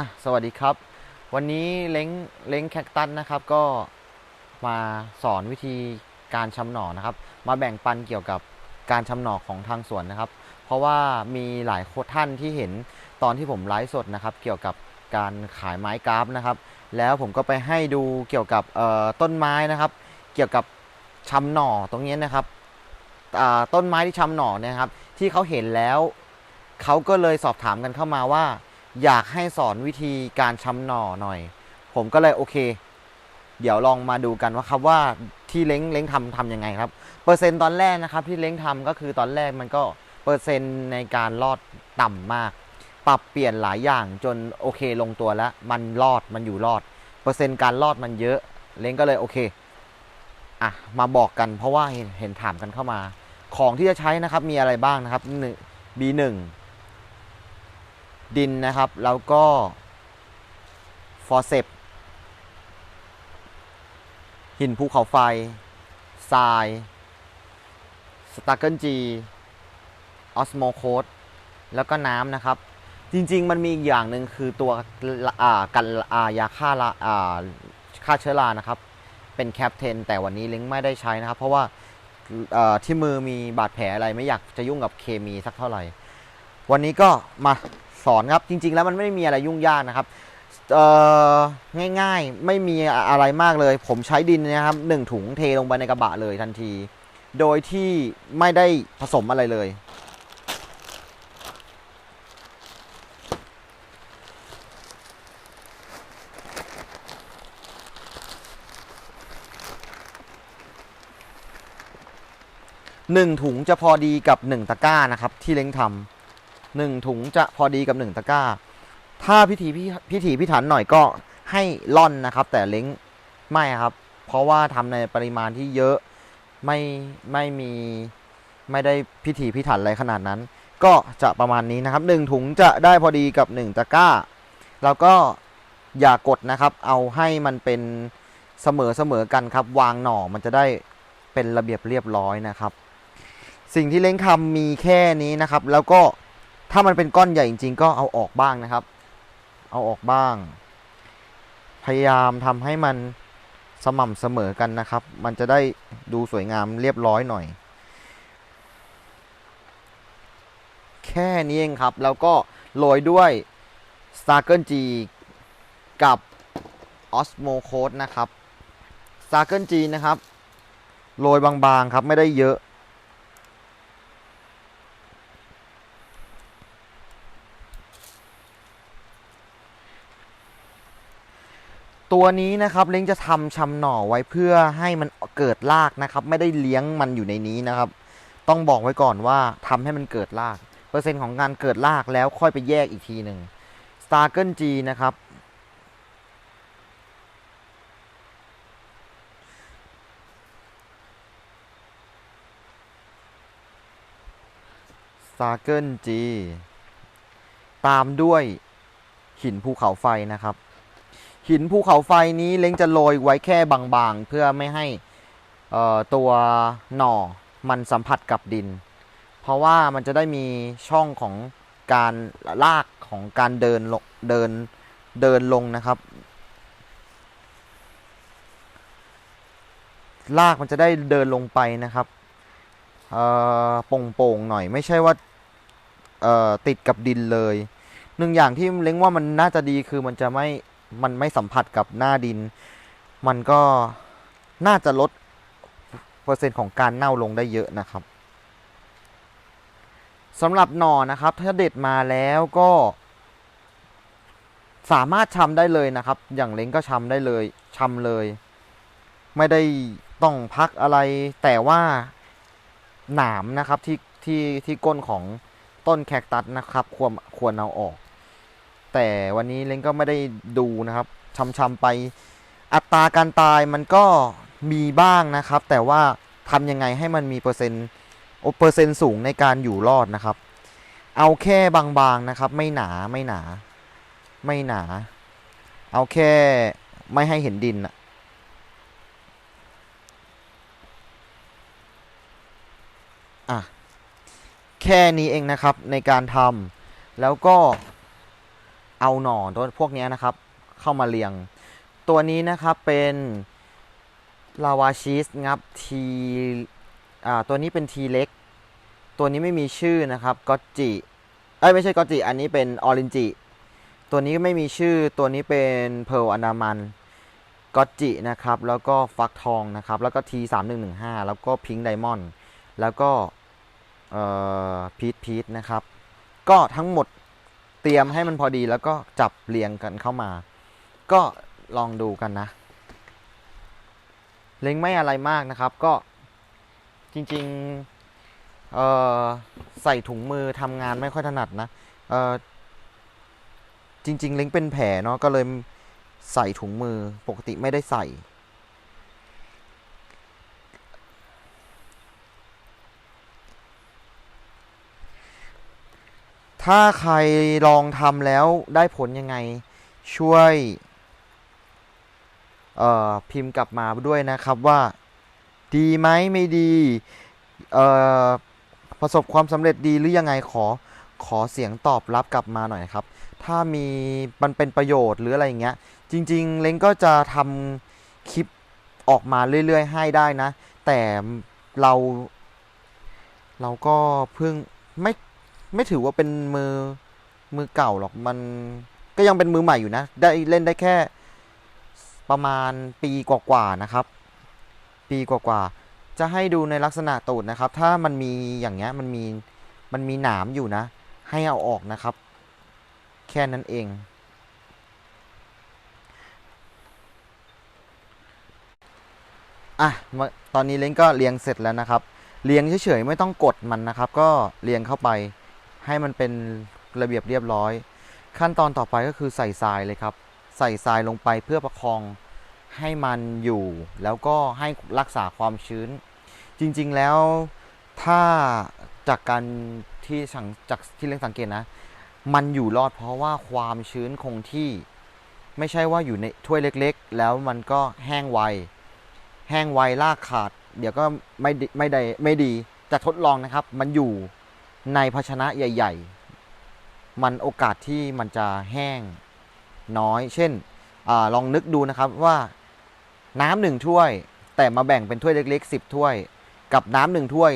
อะสวัสดีครับ วันนี้เล้งเล้งแคคตัสนะครับก็มาสอนวิธีการชำหน่อนะครับ มาแบ่งปันเกี่ยวกับการชำหน่อของทางสวนนะครับ เพราะว่ามีหลายท่านที่เห็นตอนที่ผมไลฟ์สดนะครับ เกี่ยวกับการขายไม้กราฟนะครับ แล้วผมก็ไปให้ดูเกี่ยวกับต้นไม้นะครับ เกี่ยวกับชำหน่อตรงนี้นะครับต้นไม้ที่ชำหน่อนยครับ ที่เขาเห็นแล้วเขาก็เลยสอบถามกันเข้ามาว่า อยากให้สอนวิธีการช้ำหน่อหน่อย ผมก็เลยโอเค เดี๋ยวลองมาดูกันว่าครับว่าที่เล้งเล้งทำทำยังไงครับ เปอร์เซ็นต์ตอนแรกนะครับ ที่เล้งทำก็คือตอนแรกมันก็เปอร์เซ็นต์ในการรอดต่ำมาก ปรับเปลี่ยนหลายอย่างจนโอเคลงตัวแล้ว มันรอดมันอยู่รอด เปอร์เซ็นต์การรอดมันเยอะ เล้งก็เลยโอเคอะมาบอกกันเพราะว่าเห็นเห็นถามกันเข้ามา ของที่จะใช้นะครับมีอะไรบ้างนะครับหนึ่ง B1 ดินนะครับ แล้วก็ฟอร์เซปหินภูเขาไฟทรายสตาร์เกิลจีออสโมโคดแล้วก็น้ำนะครับ จริง ๆ มันมีอีกอย่างหนึ่งคือตัวอ่ากันอ่ายาฆ่าละอ่าฆ่าเชื้อรานะครับ เป็นแคปเทนแต่วันนี้ลิงไม่ได้ใช้นะครับ เพราะว่าที่มือมีบาดแผลอะไรไม่อยากจะยุ่งกับเคมีสักเท่าไหร่ วันนี้ก็มา สอนครับ จริง ๆ แล้วมันไม่ได้มีอะไรยุ่งยากนะครับง่ายๆไม่มีอะไรมากเลย ผมใช้ดินนะครับหนึ่งถุงเทลงไปในกระบะเลยทันที โดยที่ไม่ได้ผสมอะไรเลย หนึ่งถุงจะพอดีกับหนึ่งตะกร้านะครับที่เล้งทำ หนึ่งถุงจะพอดีกับหนึ่งตะกร้า ถ้าพิธีพิพิถีพิถันหน่อยก็ให้ล่อนนะครับ แต่เล้งไม่ครับ เพราะว่าทำในปริมาณที่เยอะไม่ไม่มีไม่ได้พิถีพิถันอะไรขนาดนั้น ก็จะประมาณนี้นะครับหนึ่งถุงจะได้พอดีกับหนึ่งตะกร้า แล้วก็อย่ากดนะครับ เอาให้มันเป็นเสมอเสมอกันครับ วางหน่อมันจะได้เป็นระเบียบเรียบร้อยนะครับ สิ่งที่เล้งทำมีแค่นี้นะครับ แล้วก็ ถ้ามันเป็นก้อนใหญ่จริง ๆ ก็เอาออกบ้างนะครับ เอาออกบ้าง พยายามทำให้มันสม่ำเสมอกันนะครับ มันจะได้ดูสวยงามเรียบร้อยหน่อย แค่นี้เองครับ แล้วก็โรยด้วย s t a r g l e G กับ Osmo Coat นะครับ s t a r g l e G นะครับ โรยบางๆครับ ไม่ได้เยอะ ตัวนี้นะครับเล้งจะทำชำหน่อไว้เพื่อให้มันเกิดรากนะครับ ไม่ได้เลี้ยงมันอยู่ในนี้นะครับ ต้องบอกไว้ก่อนว่าทำให้มันเกิดราก เปอร์เซ็นต์ของการเกิดรากแล้วค่อยไปแยกอีกทีหนึ่ง s t a r g l e G นะครับ s t a r g l e G ตามด้วยหินภูเขาไฟนะครับ หินภูเขาไฟนี้เล้งจะโรยไว้แค่บางๆ เพื่อไม่ให้ตัวหน่อมันสัมผัสกับดิน เพราะว่ามันจะได้มีช่องของการลากของการเดินลงเดินเดินลงนะครับลากมันจะได้เดินลงไปนะครับเออโป่งๆหน่อยไม่ใช่ว่าเออติดกับดินเลย หนึ่งอย่างที่เล้งว่ามันน่าจะดีคือมันจะไม่ มันไม่สัมผัสกับหน้าดิน มันก็น่าจะลดเปอร์เซ็นต์ของการเน่าลงได้เยอะนะครับสำหรับหน่อนะครับ ถ้าเด็ดมาแล้วก็ สามารถชำได้เลยนะครับ อย่างเล้งก็ชำได้เลยชำเลย ไม่ได้ต้องพักอะไร แต่ว่าหนามนะครับที่ที่ที่ก้นของต้นแคคตัสนะครับ ควรควรเอาออก แต่วันนี้เล้งก็ไม่ได้ดูนะครับชำๆไป อัตราการตายมันก็มีบ้างนะครับ แต่ว่าทำยังไงให้มันมีเปอร์เซ็นต์โอเปอร์เซ็นต์สูงในการอยู่รอดนะครับ เอาแค่บางๆนะครับ ไม่หนาไม่หนา ไม่หนา เอาแค่ไม่ให้เห็นดินอะอะแค่นี้เองนะครับในการทำแล้วก็ เอาหน่อตัวพวกนี้นะครับ เข้ามาเรียง ตัวนี้นะครับเป็นลาวาชีสครับทีอ่าตัวนี้เป็นทีเล็ก ตัวนี้ไม่มีชื่อนะครับก็จิเอ้ยไม่ใช่ก็จิอันนี้เป็นออรินจิตัวนี้ไม่มีชื่อตัวนี้เป็นเพลอนดามันก็จินะครับ แล้วก็ฟักทองนะครับ แล้วก็ทีสามหนึ่งหนึ่งห้าแล้วก็พิงค์ไดมอนด์แล้วก็เอ่อพีทพีทนะครับ ก็ทั้งหมด เตรียมให้มันพอดีแล้วก็จับเรียงกันเข้ามา ก็ลองดูกันนะ เล็งไม่อะไรมากนะครับ ก็จริงๆใส่ถุงมือทำงานไม่ค่อยถนัดนะจริง ๆ เล็งเป็นแผลเนาะก็เลยใส่ถุงมือปกติไม่ได้ใส่ ถ้าใครลองทำแล้วได้ผลยังไงช่วยเอ่อพิมพ์กลับมาด้วยนะครับว่า ดีไหมไม่ดีเอ่อประสบความสำเร็จดีหรือยังไงขอขอเสียงตอบรับกลับมาหน่อยครับ ถ้ามีมันเป็นประโยชน์หรืออะไรอย่างเงี้ย จริง ๆ เล้งก็จะทำคลิปออกมาเรื่อย ๆ ให้ได้นะ แต่เรา เราก็เพิ่งไม่ ไม่ถือว่าเป็นมือมือเก่าหรอกมันก็ยังเป็นมือใหม่อยู่นะ ได้เล่นได้แค่ประมาณปีกว่าๆนะครับ ปีกว่าๆจะให้ดูในลักษณะตูดนะครับ ถ้ามันมีอย่างเงี้ยมันมีมันมีหนามอยู่นะ ให้เอาออกนะครับ แค่นั้นเองอะตอนนี้เล้งก็เรียงเสร็จแล้วนะครับเรียงเฉยๆไม่ต้องกดมันนะครับ ก็เรียงเข้าไป ให้มันเป็นระเบียบเรียบร้อย ขั้นตอนต่อไปก็คือใส่ทรายเลยครับ ใส่ทรายลงไปเพื่อประคองให้มันอยู่ แล้วก็ให้รักษาความชื้น จริงๆแล้วถ้าจากการที่สังจากที่เล้งสังเกตนะ มันอยู่รอดเพราะว่าความชื้นคงที่ไม่ใช่ว่าอยู่ในถ้วยเล็กๆ แล้วมันก็แห้งไว แห้งไวลากขาด เดี๋ยวก็ไม่ไม่ได้ไม่ดีจะทดลองนะครับ มันอยู่ ในภาชนะใหญ่ ๆ มันโอกาสที่มันจะแห้งน้อย เช่นอลองนึกดูนะครับว่าน้ำหนึ่งถ้วย แต่มาแบ่งเป็นถ้วยเล็กๆสิบถ้วย กับน้ำหนึ่งถ้วย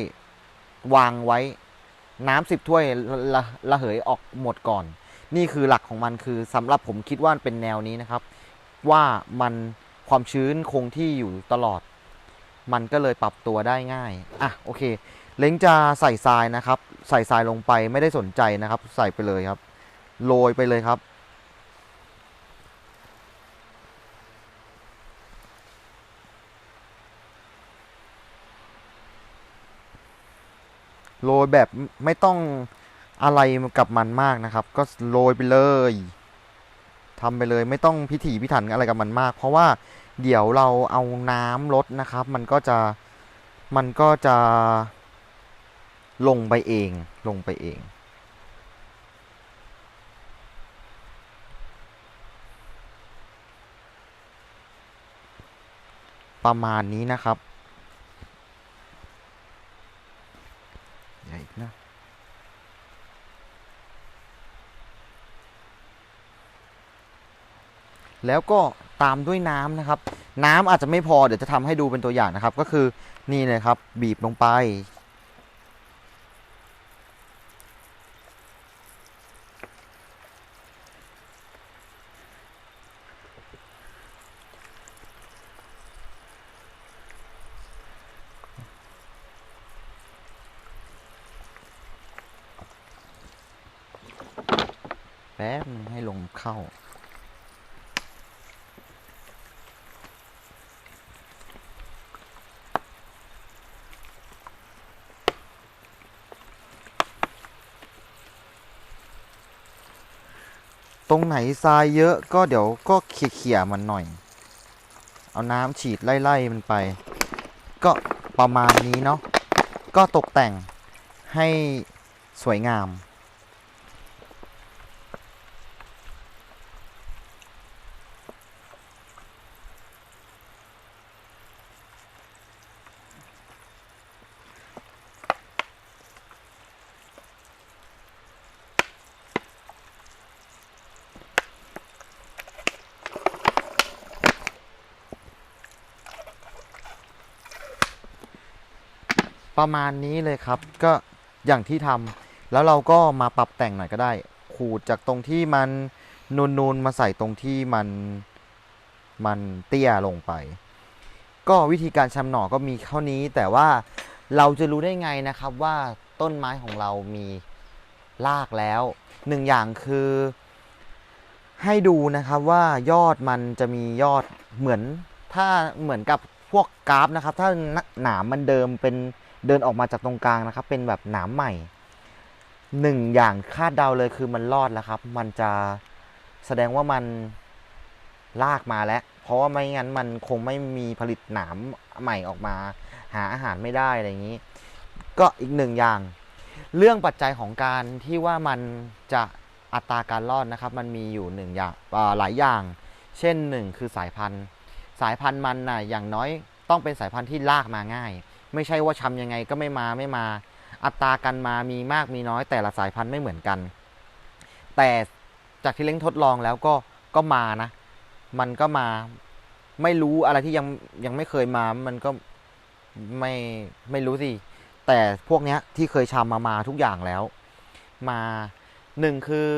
วางไว้น้ำสิบถ้วยละละระเหยออกหมดก่อน นี่คือหลักของมันคือสำหรับผมคิดว่าเป็นแนวนี้นะครับ ว่ามันความชื้นคงที่อยู่ตลอด มันก็เลยปรับตัวได้ง่าย อะโอเค เล้งจะใส่ทรายนะครับ ใส่ทรายลงไปไม่ได้สนใจนะครับ ใส่ไปเลยครับ โรยไปเลยครับ โรยแบบไม่ต้องอะไรกับมันมากนะครับ ก็โรยไปเลยทำไปเลยไม่ต้องพิถีพิถันอะไรกับมันมาก เพราะว่า เดี๋ยวเราเอาน้ำลดนะครับ มันก็จะมันก็จะลงไปเองลงไปเองประมาณนี้นะครับใหญ่นะ แล้วก็ ตามด้วยน้ำนะครับ น้ำอาจจะไม่พอเดี๋ยวจะทำให้ดูเป็นตัวอย่างนะครับ ก็คือนี่เลยครับ บีบลงไป แป๊บให้ลมเข้า ต รงไหนทรายเยอะก็เดี๋ยวก็เขี่ยๆมันหน่อย เอาน้ำฉีดไล่ๆมันไป ก็ประมาณนี้เนาะก็ตกแต่งให้สวยงาม ประมาณนี้เลยครับ ก็อย่างที่ทำแล้วเราก็มาปรับแต่งหน่อยก็ได้ ขูดจากตรงที่มันนูนๆมาใส่ตรงที่มันมันเตี้ยลงไป ก็วิธีการชำหน่อก็มีเท่านี้ แต่ว่าเราจะรู้ได้ไงนะครับว่าต้นไม้ของเรามีรากแล้วหนึ่งอย่างคือ ให้ดูนะครับว่ายอดมันจะมียอดเหมือนถ้าเหมือนกับพวกกราฟนะครับ ถ้าหนามมันเดิมเป็น เดินออกมาจากตรงกลางนะครับ เป็นแบบหนามใหม่หนึ่งอย่างคาดเดาเลยคือมันรอดแล้วครับ มันจะแสดงว่ามันลากมาแล้ว เพราะว่าไม่งั้นมันคงไม่มีผลิตหนามใหม่ออกมา หาอาหารไม่ได้อะไรอย่างนี้ ก็อีกหนึ่งอย่าง เรื่องปัจจัยของการที่ว่ามันจะอัตราการรอดนะครับ มันมีอยู่หนึ่งอย่างหลายอย่าง เช่นหนึ่งคือสายพันธุ์ สายพันธุ์มันน่ะอย่างน้อยต้องเป็นสายพันธุ์ที่ลากมาง่าย ไม่ใช่ว่าชำยังไงก็ไม่มาไม่มา อัตราการมามีมากมีน้อยแต่ละสายพันธุ์ไม่เหมือนกัน แต่จากที่เล้งทดลองแล้วก็ก็มานะ มันก็มาไม่รู้อะไรที่ยังยังไม่เคยมา มันก็ไม่ไม่รู้สิ แต่พวกเนี้ยที่เคยชำมามาทุกอย่างแล้ว มาหนึ่งคือ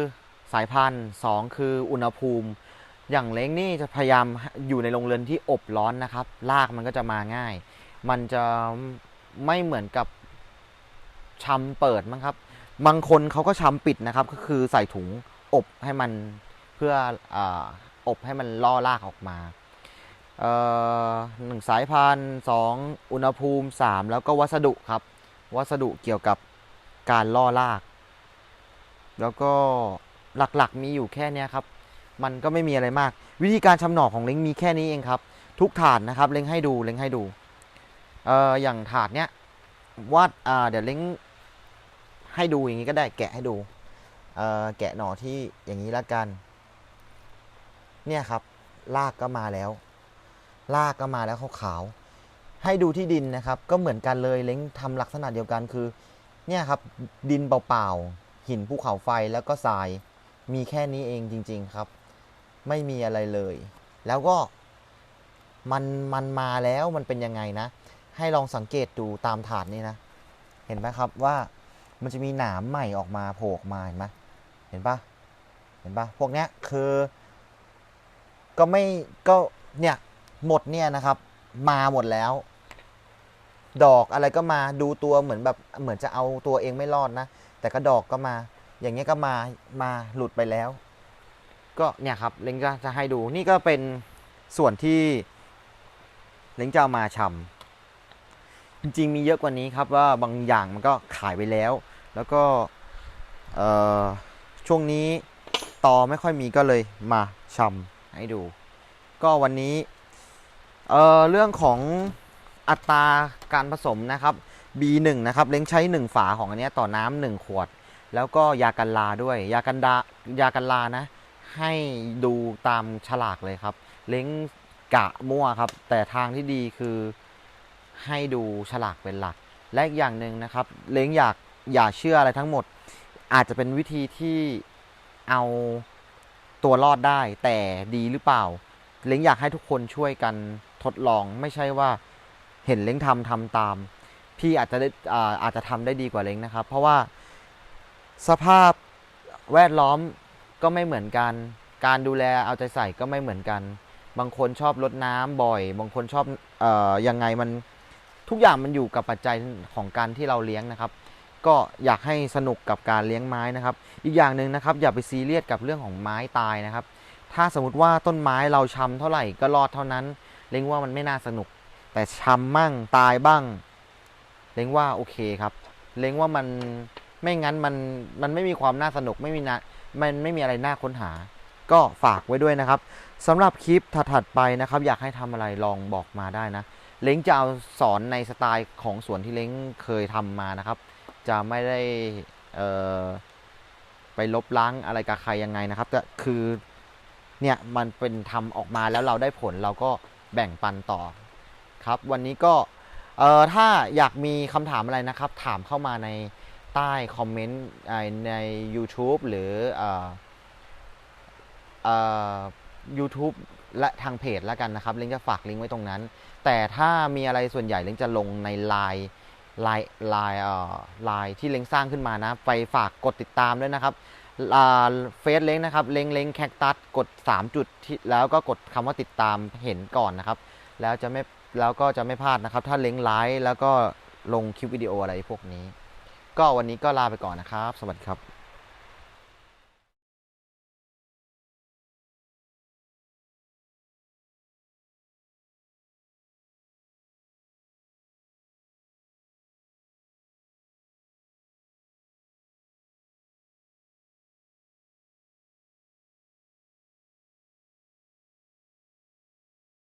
สายพันธุ์สองคืออุณหภูมิ อย่างเล้งนี่จะพยายามอยู่ในโรงเรือนที่อบร้อนนะครับรากมันก็จะมาง่าย มันจะไม่เหมือนกับชำเปิดมั้งครับ บางคนเขาก็ชำปิดนะครับ ก็คือใส่ถุงอบให้มันเพื่อออบให้มันล่อรากออกมาหนึ่งสายพันธุ์สองอุณหภูมิสามแล้วก็วัสดุครับ วัสดุเกี่ยวกับการล่อราก แล้วก็หลักๆมีอยู่แค่นี้ครับ มันก็ไม่มีอะไรมาก วิธีการชำหน่อของเล้งมีแค่นี้เองครับ ทุกถาดนะครับ เล้งให้ดูเล้งให้ดู เอ่ออย่างถาดเนี้ยวาดอ่าเดี๋ยวเล้งให้ดูอย่างนี้ก็ได้แกะให้ดูเอ่อแกะหน่อที่อย่างนี้ละกัน เนี่ยครับรากก็มาแล้วรากก็มาแล้วขาวๆให้ดูที่ดินนะครับ ก็เหมือนกันเลยเล้งทำลักษณะเดียวกันคือเนี่ยครับดินเปล่าๆหินภูเขาไฟแล้วก็ทรายมีแค่นี้เองจริง ๆครับ ไม่มีอะไรเลย แล้วก็มันมันมาแล้วมันเป็นยังไงนะ ให้ลองสังเกตดูตามถาดนี่นะ เห็นไหมครับว่ามันจะมีหนามใหม่ออกมาโผล่ออกมาเห็นไหมเห็นปะเห็นปะพวกเนี้ยคือ ก็ไม่ก็เนี่ยหมดเนี่ยนะครับ มาหมดแล้ว ดอกอะไรก็มาดูตัวเหมือนแบบเหมือนจะเอาตัวเองไม่รอดนะ แต่ก็ดอกก็มา อย่างเงี้ยก็มามาหลุดไปแล้ว ก็เนี่ยครับเล้งก็จะให้ดูนี่ก็เป็นส่วนที่เล้งจะเอามาชำ จริงๆมีเยอะกว่านี้ครับว่าบางอย่างมันก็ขายไปแล้ว แล้วก็ช่วงนี้ตอไม่ค่อยมีก็เลยมาชำให้ดู ก็วันนี้เเรื่องของอัตราการผสมนะครับ B1 นะครับเล้งใช้ 1 ฝาของอันนี้ต่อน้ำหนึ่งขวด แล้วก็ยากันลาด้วย ยากันดายากันลานะ ให้ดูตามฉลากเลยครับ เล้งกะมั่วครับ แต่ทางที่ดีคือ ให้ดูฉลากเป็นหลัก และอีกอย่างหนึ่งนะครับ เล้งอยากอย่าเชื่ออะไรทั้งหมด อาจจะเป็นวิธีที่เอาตัวรอดได้ แต่ดีหรือเปล่า เล้งอยากให้ทุกคนช่วยกันทดลองไม่ใช่ว่าเห็นเล้งทำทำตาม พี่อาจจะได้อาอาจจะทำได้ดีกว่าเล้งนะครับ เพราะว่าสภาพแวดล้อมก็ไม่เหมือนกัน การดูแลเอาใจใส่ก็ไม่เหมือนกัน บางคนชอบรดน้ำบ่อย บางคนชอบเอ่อยังไงมัน ทุกอย่างมันอยู่กับปัจจัยของการที่เราเลี้ยงนะครับ ก็อยากให้สนุกกับการเลี้ยงไม้นะครับ อีกอย่างหนึ่งนะครับ อย่าไปซีเรียสกับเรื่องของไม้ตายนะครับ ถ้าสมมติว่าต้นไม้เราชำเท่าไหร่ก็รอดเท่านั้น เล้งว่ามันไม่น่าสนุก แต่ชำมั่งตายบ้าง เล้งว่าโอเคครับ เล้งว่ามันไม่งั้นมันมันไม่มีความน่าสนุกไม่มีนะมันไม่มีอะไรน่าค้นหา ก็ฝากไว้ด้วยนะครับสำหรับคลิปถัดๆไปนะครับ อยากให้ทำอะไรลองบอกมาได้นะ เล้งจะเอาสอนในสไตล์ของสวนที่เล้งเคยทำมานะครับ จะไม่ได้ไปลบล้างอะไรกับใครยังไงนะครับก็คือเนี่ยมันเป็นทำออกมาแล้วเราได้ผลเราก็แบ่งปันต่อครับ วันนี้ก็เออถ้าอยากมีคำถามอะไรนะครับ ถามเข้ามาในใต้คอมเมนต์ในใน YouTube หรือเอ่อเอ่อ YouTube และทางเพจแล้วกันนะครับเล้งจะฝากลิงก์ไว้ตรงนั้น แต่ถ้ามีอะไรส่วนใหญ่เล้งจะลงในไลน์ลายลายเอ่อลายที่เล้งสร้างขึ้นมานะ ไปฝากกดติดตามด้วยนะครับเฟซเล้งนะครับเล้งเล้งแคคตัสกด 3 จุดที่แล้วก็กดคำว่าติดตามเห็นก่อนนะครับ แล้วจะไม่แล้วก็จะไม่พลาดนะครับ ถ้าเล้งไลฟ์แล้วก็ลงคลิปวิดีโออะไรพวกนี้ ก็วันนี้ก็ลาไปก่อนนะครับ สวัสดีครับ